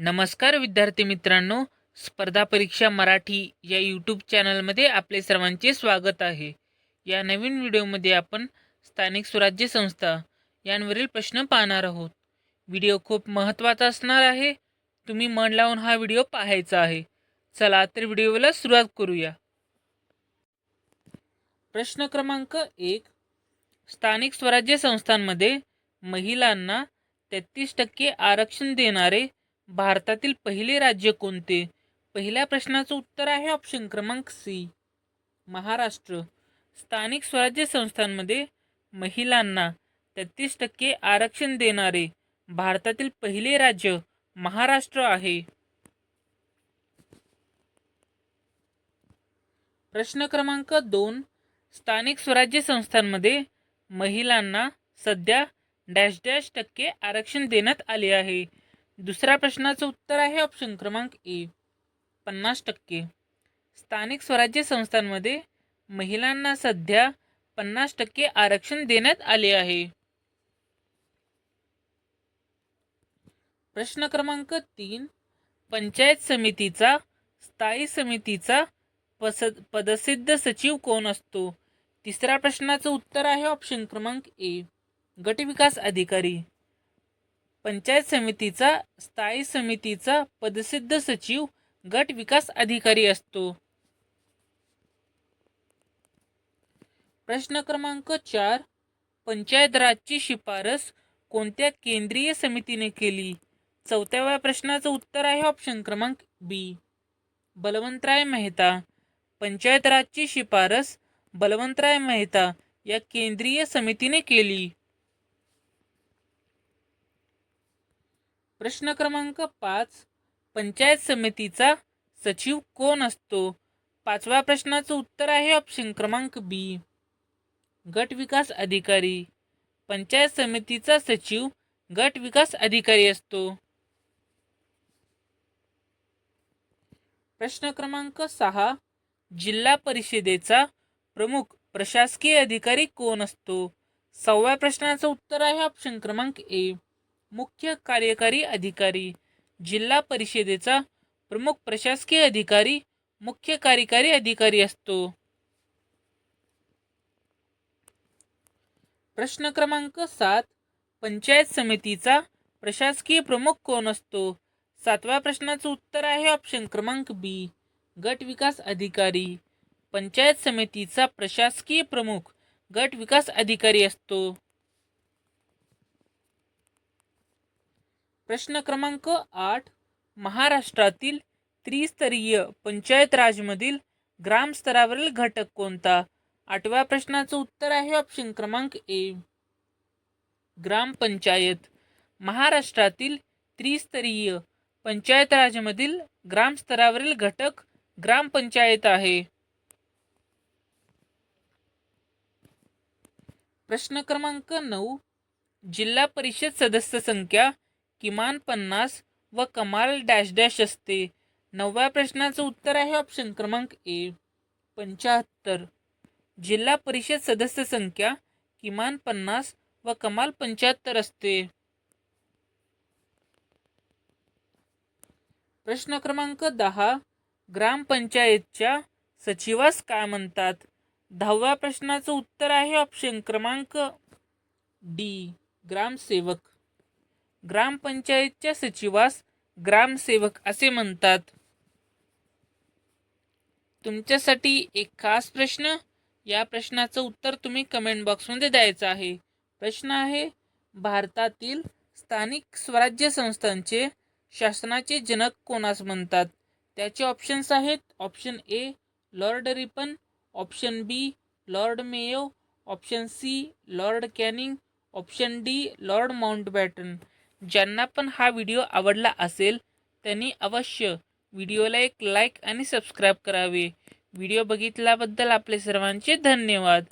नमस्कार विद्यार्थी मित्रांनो स्पर्धा परीक्षा मराठी या यूट्यूब चॅनलमध्ये आपले सर्वांचे स्वागत आहे. या नवीन व्हिडिओमध्ये आपण स्थानिक स्वराज्य संस्था यांवरील प्रश्न पाहणार आहोत. व्हिडिओ खूप महत्त्वाचा असणार आहे. तुम्ही मन लावून हा व्हिडिओ पाहायचा आहे. चला तर व्हिडिओला सुरुवात करूया. प्रश्न क्रमांक एक. स्थानिक स्वराज्य संस्थांमध्ये महिलांना तेहतीस टक्के आरक्षण देणारे भारतातील पहिले राज्य कोणते? पहिल्या प्रश्नाचं उत्तर आहे ऑप्शन क्रमांक सी महाराष्ट्र. स्थानिक स्वराज्य संस्थांमध्ये महिलांना तेहतीस टक्के आरक्षण देणारे भारतातील पहिले राज्य महाराष्ट्र आहे. प्रश्न क्रमांक दोन. स्थानिक स्वराज्य संस्थांमध्ये महिलांना सध्या डॅश डॅश टक्के आरक्षण देण्यात आले आहे. दुसऱ्या प्रश्नाचं उत्तर आहे ऑप्शन क्रमांक ए पन्नास टक्के. स्थानिक स्वराज्य संस्थांमध्ये महिलांना सध्या पन्नास टक्के आरक्षण देण्यात आले आहे. प्रश्न क्रमांक तीन. पंचायत समितीचा स्थायी समितीचा पस पदसिद्ध सचिव कोण असतो? तिसऱ्या प्रश्नाचं उत्तर आहे ऑप्शन क्रमांक ए गटविकास अधिकारी. पंचायत समितीचा स्थायी समितीचा पदसिद्ध सचिव गट विकास अधिकारी असतो. प्रश्न क्रमांक चार. पंचायत राजची शिफारस कोणत्या केंद्रीय समितीने केली? चौथ्याव्या प्रश्नाचं उत्तर आहे ऑप्शन क्रमांक बी बलवंतराय मेहता. पंचायत राजची शिफारस बलवंतराय मेहता या केंद्रीय समितीने केली. प्रश्न क्रमांक पाच. पंचायत समितीचा सचिव कोण असतो? पाचव्या प्रश्नाचं उत्तर आहे ऑप्शन क्रमांक बी गट विकास अधिकारी. पंचायत समितीचा सचिव गट विकास अधिकारी असतो. प्रश्न क्रमांक सहा. जिल्हा परिषदेचा प्रमुख प्रशासकीय अधिकारी कोण असतो? सहाव्या प्रश्नाचं उत्तर आहे ऑप्शन क्रमांक ए मुख्य कार्यकारी अधिकारी जिल्हा परिषदेचा प्रमुख प्रशासकीय अधिकारी मुख्य कार्यकारी अधिकारी असतो. प्रश्न क्रमांक सात पंचायत समितीचा प्रशासकीय प्रमुख कोण असतो? सातव्या प्रश्नाचं उत्तर आहे ऑप्शन क्रमांक बी गट विकास अधिकारी. पंचायत समितीचा प्रशासकीय प्रमुख गट विकास अधिकारी असतो. प्रश्न क्रमांक आठ महाराष्ट्रातील त्रिस्तरीय पंचायत राजमधील ग्रामस्तरावरील घटक कोणता? आठव्या प्रश्नाचं उत्तर आहे ऑप्शन क्रमांक ए ग्रामपंचायत महाराष्ट्रातील त्रिस्तरीय पंचायत राजमधील ग्रामस्तरावरील घटक ग्रामपंचायत आहे. प्रश्न क्रमांक नऊ. जिल्हा परिषद सदस्य संख्या किमान पन्नास व कमाल डॅश डॅश असते. नवव्या प्रश्नाचं उत्तर आहे ऑप्शन क्रमांक ए पंच्याहत्तर. जिल्हा परिषद सदस्य संख्या किमान पन्नास व कमाल पंच्याहत्तर असते. प्रश्न क्रमांक दहा ग्रामपंचायतच्या सचिवास काय म्हणतात? दहाव्या प्रश्नाचं उत्तर आहे ऑप्शन क्रमांक डी ग्रामसेवक. ग्रामपंचायतच्या सचिवास ग्रामसेवक असे म्हणतात. तुमच्यासाठी एक खास प्रश्न या प्रश्नाचं उत्तर तुम्ही कमेंट बॉक्समध्ये द्यायचं आहे. प्रश्न आहे भारतातील स्थानिक स्वराज्य संस्थांचे शासनाचे जनक कोणास म्हणतात? त्याचे ऑप्शन्स आहेत option A Lord Ripon option B Lord Mayo option C Lord Canning option D Lord Mountbatten ज्यांना पण हा व्हिडिओ आवडला असेल त्यांनी अवश्य व्हिडिओला एक लाईक आणि सबस्क्राईब करावे. व्हिडिओ बघितल्याबद्दल आपले सर्वांचे धन्यवाद.